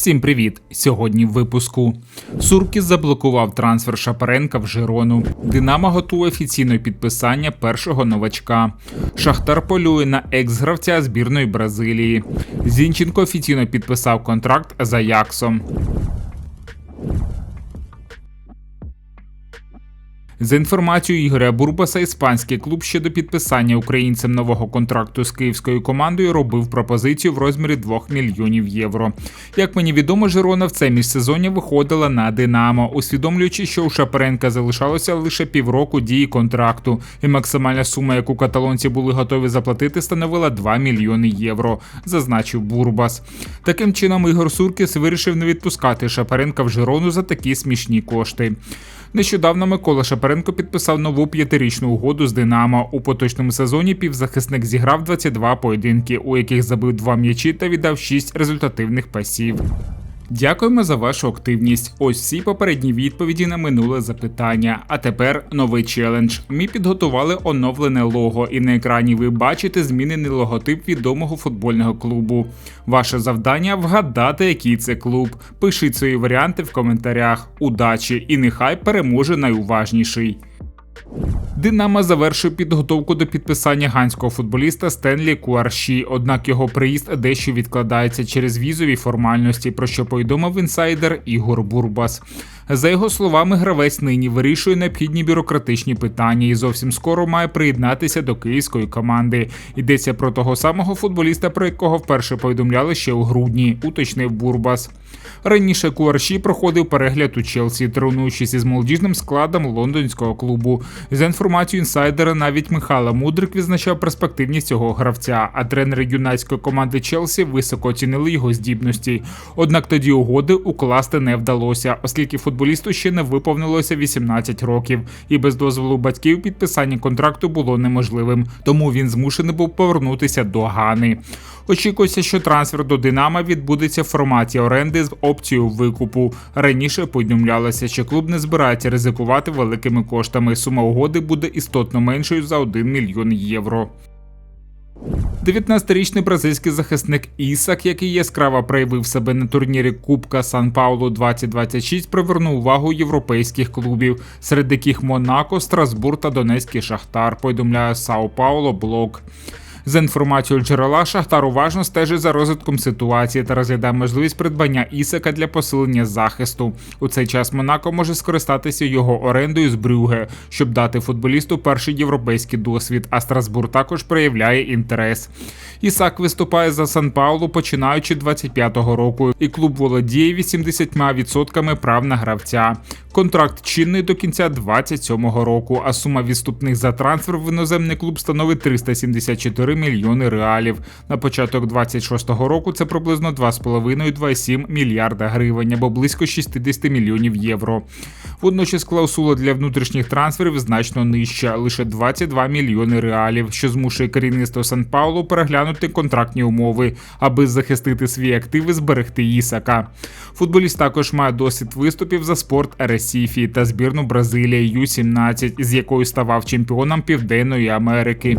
Всім привіт! Сьогодні в випуску. Суркіс заблокував трансфер Шапаренка в Жирону. Динамо готує офіційне підписання першого новачка. Шахтар полює на екс-гравця збірної Бразилії. Зінченко офіційно підписав контракт з Аяксом. За інформацією Ігоря Бурбаса, іспанський клуб щодо підписання українцем нового контракту з київською командою робив пропозицію в розмірі 2 мільйонів євро. Як мені відомо, Жирона в це міжсезоння виходила на Динамо, усвідомлюючи, що у Шапаренка залишалося лише півроку дії контракту, і максимальна сума, яку каталонці були готові заплатити, становила 2 мільйони євро, зазначив Бурбас. Таким чином, Ігор Суркіс вирішив не відпускати Шапаренка в Жирону за такі смішні кошти. Нещодавно Микола Шапаренко підписав нову п'ятирічну угоду з Динамо. У поточному сезоні півзахисник зіграв 22 поєдинки, у яких забив два м'ячі та віддав 6 результативних пасів. Дякуємо за вашу активність. Ось всі попередні відповіді на минуле запитання. А тепер новий челендж. Ми підготували оновлене лого, і на екрані ви бачите змінений логотип відомого футбольного клубу. Ваше завдання вгадати, який це клуб. Пишіть свої варіанти в коментарях. Удачі і нехай переможе найуважніший. Динамо завершив підготовку до підписання ганського футболіста Стенлі Куарші, однак його приїзд дещо відкладається через візові формальності, про що повідомив інсайдер Ігор Бурбас. За його словами, гравець нині вирішує необхідні бюрократичні питання і зовсім скоро має приєднатися до київської команди. Йдеться про того самого футболіста, про якого вперше повідомляли ще у грудні, уточнив Бурбас. Раніше Куарші проходив перегляд у Челсі, тренуючись із молодіжним складом лондонського клубу. За інформацією інсайдера, навіть Михайло Мудрик відзначав перспективність цього гравця, а тренери юнацької команди Челсі високо оцінили його здібності. Однак тоді угоди укласти не вдалося, оскільки футболісту ще не виповнилося 18 років, і без дозволу батьків підписання контракту було неможливим, тому він змушений був повернутися до Гани. Очікується, що трансфер до Динамо відбудеться в форматі оренди з опцією викупу. Раніше повідомлялося, що клуб не збирається ризикувати великими коштами. Сума угоди буде істотно меншою за 1 мільйон євро. 19-річний бразильський захисник Ісак, який яскраво проявив себе на турнірі Кубка Сан Паулу 2026, привернув увагу європейських клубів, серед яких Монако, Страсбур та Донецький Шахтар. Повідомляє Сао Пауло Блок. За інформацією джерела, Шахтар уважно стежить за розвитком ситуації та розглядає можливість придбання Ісака для посилення захисту. У цей час Монако може скористатися його орендою з Брюге, щоб дати футболісту перший європейський досвід. А Страсбур також проявляє інтерес. Ісак виступає за Сан Паулу починаючи 25-го року, і клуб володіє 80% прав на гравця. Контракт чинний до кінця 27-го року, а сума відступних за трансфер в іноземний клуб становить 374 мільйони реалів. На початок 26-го року це приблизно 2,5-2,7 мільярда гривень або близько 60 мільйонів євро. Водночас клаусула для внутрішніх трансферів значно нижча, лише 22 мільйони реалів, що змушує керівництво Сан Паулу переглянути контрактні умови, аби захистити свої активи, зберегти Ісака. Футболіст також має досвід виступів за спорт Ресіфі та збірну Бразилії Ю-17, з якою ставав чемпіоном Південної Америки.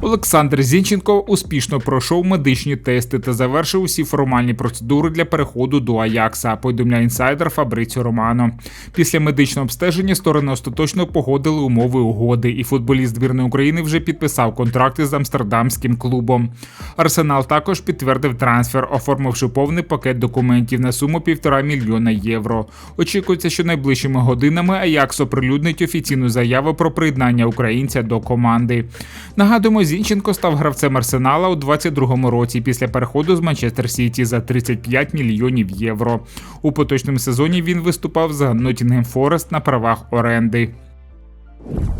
Олександр Зінченко успішно пройшов медичні тести та завершив усі формальні процедури для переходу до Аякса. Повідомляє інсайдер Фабриціо Романо. Після медичного обстеження сторони остаточно погодили умови угоди, і футболіст збірної України вже підписав контракти з амстердамським клубом. Арсенал також підтвердив трансфер, оформивши повний пакет документів на суму півтора мільйона євро. Очікується, що найближчими годинами Аякс оприлюднить офіційну заяву про приєднання українця до команди. Нагадуємо, Зінченко став гравцем Арсенала у 22-му році після переходу з Манчестер Сіті за 35 мільйонів євро. У поточному сезоні він виступав за Ноттінгем Форест на правах оренди.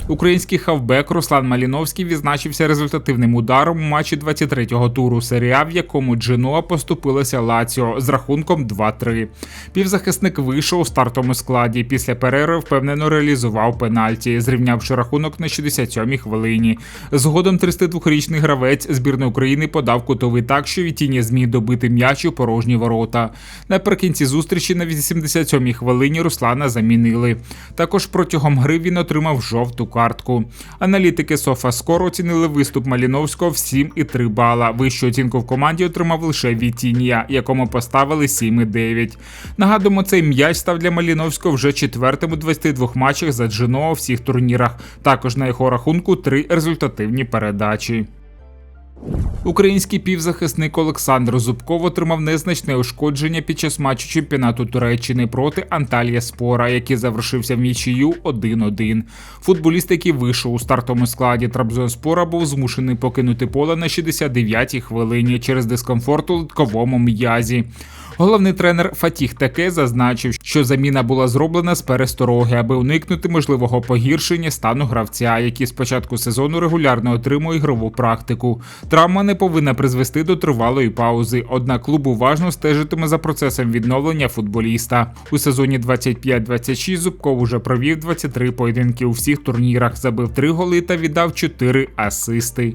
Український хавбек Руслан Маліновський відзначився результативним ударом у матчі 23-го туру серія, в якому Дженуа поступилася Лаціо з рахунком 2-3. Півзахисник вийшов у стартовому складі. Після перерви впевнено реалізував пенальті, зрівнявши рахунок на 67-й хвилині. Згодом 32-річний гравець збірної України подав кутовий так, що Вітіння зміг добити м'яч у порожні ворота. Наприкінці зустрічі на 87-й хвилині Руслана замінили. Також протягом гри він отримав жовту картку. Аналітики SofaScore оцінили виступ Маліновського в 7,3 бала. Вищу оцінку в команді отримав лише Вітінія, якому поставили 7,9. Нагадуємо, цей м'яч став для Маліновського вже четвертим у 22 матчах за Джино у всіх турнірах. Також на його рахунку три результативні передачі. Український півзахисник Олександр Зубков отримав незначне ушкодження під час матчу чемпіонату Туреччини проти Анталія Спора, який завершився в нічию 1-1. Футболіст, який вийшов у стартовому складі Трабзонспора, був змушений покинути поле на 69-й хвилині через дискомфорт у литковому м'язі. Головний тренер Фатіх Таке зазначив, що заміна була зроблена з перестороги, аби уникнути можливого погіршення стану гравця, який з початку сезону регулярно отримує ігрову практику. Травма не повинна призвести до тривалої паузи. Однак клуб уважно стежитиме за процесом відновлення футболіста. У сезоні 25-26 Зубков уже провів 23 поєдинки у всіх турнірах, забив 3 голи та віддав 4 асисти.